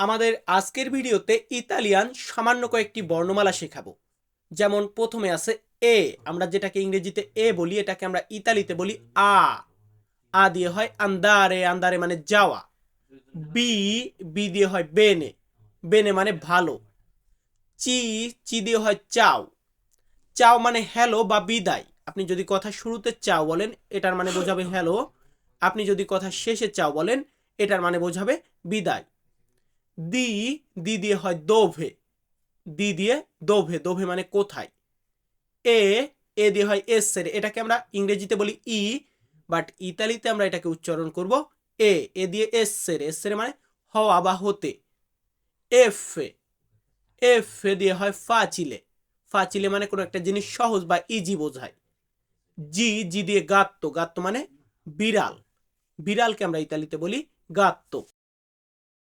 আমাদের আজকের ভিডিওতে ইতালিয়ান সামান্য কয়েকটি বর্ণমালা শেখাবো। যেমন প্রথমে আছে এ, আমরা যেটাকে ইংরেজিতে এ বলি, এটাকে আমরা ইতালিতে বলি আ। আ দিয়ে হয় আন্দারে আন্দারে মানে যাওয়া। বি বি দিয়ে হয় বেনে। বেনে মানে ভালো। চি চি দিয়ে হয় চাও। চাও মানে হ্যালো বা বিদায়। আপনি যদি কথা শুরুতে চাও বলেন, এটার মানে বোঝাবে হ্যালো। আপনি যদি কথা শেষে চাও বলেন, এটার মানে বোঝাবে বিদায়। দি দি দিয়ে হয় দোভে। দি দিয়ে দোভে দোভে মানে কোথায়? এ এ দিয়ে হয় এস এসের এটাকে আমরা ইংরেজিতে বলি ই বাট ইতালিতে আমরা এটাকে উচ্চারণ করব এ। এ দিয়ে এসের এসের মানে হওয়া বা হতে। এফ এফ দিয়ে হয় ফাচিলে। ফাচিলে মানে কোনো একটা জিনিস সহজ বা ইজি বোঝায়। জি জি দিয়ে গাত্ত। গাত্ত মানে বিড়াল। বিড়ালকে আমরা ইতালিতে বলি গাত্তো।